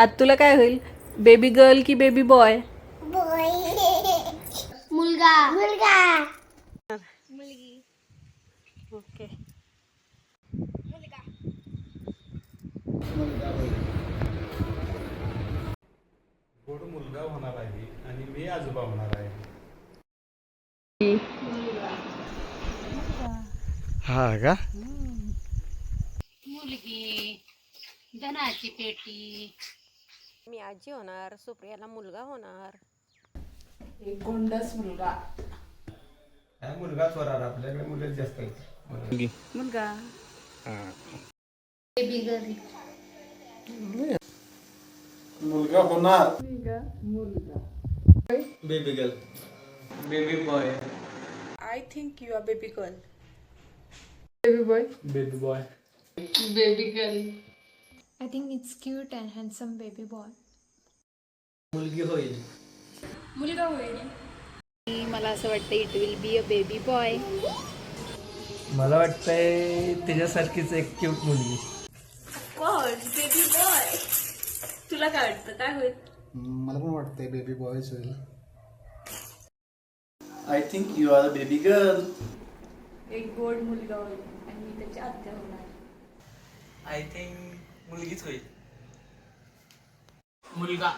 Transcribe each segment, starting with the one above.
आज तुला काय होईल? बेबी गर्ल की बेबी बॉय मुलगा. मुलगा. ओके गोड मुलगा होणार आहे आणि मी आजोबा होणार आहे. हा का? मुलगी. धनाची पेटी. मी आजी होणार सुप्रियाला मुलगा होणार. मुलगाच आपल्याकडे जास्त आहेत. मुलगा. बेबी गर्ल मुलगा होणार. Baby girl baby boy I think you are baby girl baby boy baby girl I think it's cute and handsome baby boy. मुलगी होईल. मला असं वाटतं it will be a baby boy मला वाटतंय त्याच्यासारखीच एक क्यूट मुलगी. बेबी बॉय तुला काय वाटतं? काय होईल? मला पण वाटतंय बेबी बॉयच होईल. I think you are a baby girl एक गोड मुलगा होईल आणि मी त्याची आत्या होणार. आय थिंक मुलगीच होईल. मुलगा.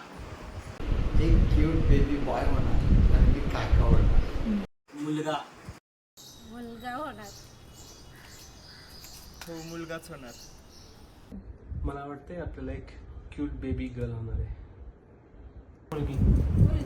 एक क्यूट बेबी बॉय होणार. आणि मी काका होणार. मुलगा. मुलगा होणार. हो मुलगाच होणार. मला वाटतंय आपल्याला एक क्यूट बेबी गर्ल होणार आहे. मुलगी.